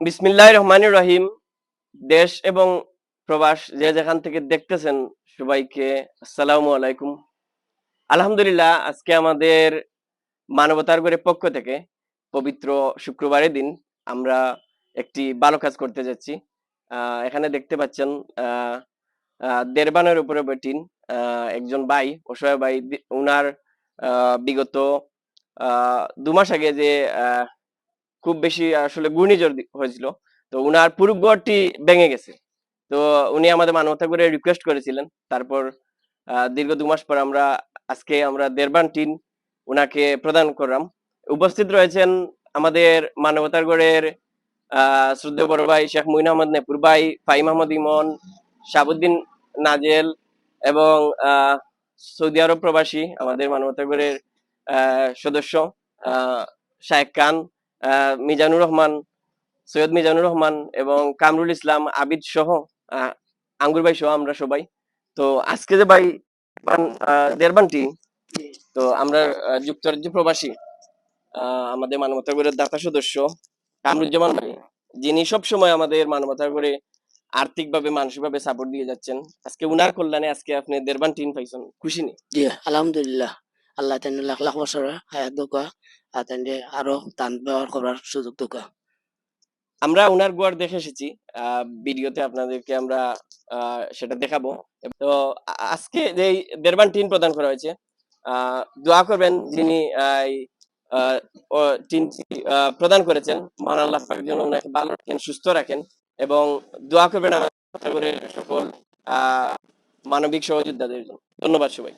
বিসমিল্লাহ রহমানুর রহিম। দেশ এবং প্রবাস যে যেখান থেকে দেখতেছেন সবাইকে আসসালামু আলাইকুম। আলহামদুলিল্লাহ, আজকে আমাদের মানবতার গড়ের পক্ষ থেকে পবিত্র শুক্রবারের দিন আমরা একটি ভালো কাজ করতে যাচ্ছি। এখানে দেখতে পাচ্ছেন দেড়বানের উপরে বেটিন একজন ভাই, অসহায় ভাই উনার বিগত দু মাস আগে যে খুব বেশি আসলে ঘূর্ণিঝড় হয়েছিল। তো উনার পুরো ঘরটি ভেঙে গেছে। তো উনি আমাদের মানবতা করে রিকোয়েস্ট করেছিলেন। তারপর দীর্ঘ দু মাস পর আমরা আজকে আমরা দেড়বান টিন উনাকে প্রদান করলাম। উপস্থিত রয়েছেন আমাদের মানবতার গড়ের আহ শ্রদ্ধেয় বড় ভাই শেখ মুইন আহমদ নেপুর ভাই ফাইম আহমদ ইমন, শাহাবুদ্দিন নাজেল এবং সৌদি আরব প্রবাসী আমাদের মানবতার গড়ের সদস্য শায়েক খান মিজানুর রহমান, সৈয়দ মিজানুর রহমান এবং কামরুল ইসলাম আবিদ সহ আঙ্গুর ভাই সহ আমরা সবাই। তো আজকে যে ভাই বান- দেড়বানটি তো আমরা যুক্তরাজ্য প্রবাসী আমাদের মানবতা গড়ের দাতা সদস্য কামরুজ্জামান ভাই, যিনি সবসময় আমাদের মানবতা করে আর্থিকভাবে, মানসিকভাবে সাপোর্ট দিয়ে যাচ্ছেন। আজকে উনার কল্যাণে আজকে আপনি দেড়বান টিন পাইছেন। খুশি নেই আলহামদুলিল্লাহ। আল্লাহ তেন লাখ লাখ বছর হায়াত দোকা আর আরও তান ব্যবহার করার সুযোগ দোকা আমরা উনার গোয়ার দেখে এসেছি ভিডিওতে আপনাদেরকে আমরা সেটা দেখাবো। তো আজকে যে দেড়বান টিন প্রদান করা হয়েছে দোয়া করবেন যিনি টিনটি প্রদান করেছেন। মহান আল্লাহ যেন ওনাকে ভালো রাখেন, সুস্থ রাখেন এবং দোয়া করবেন সকল মানবিক সহযোদ্ধাদের জন্য। ধন্যবাদ সবাই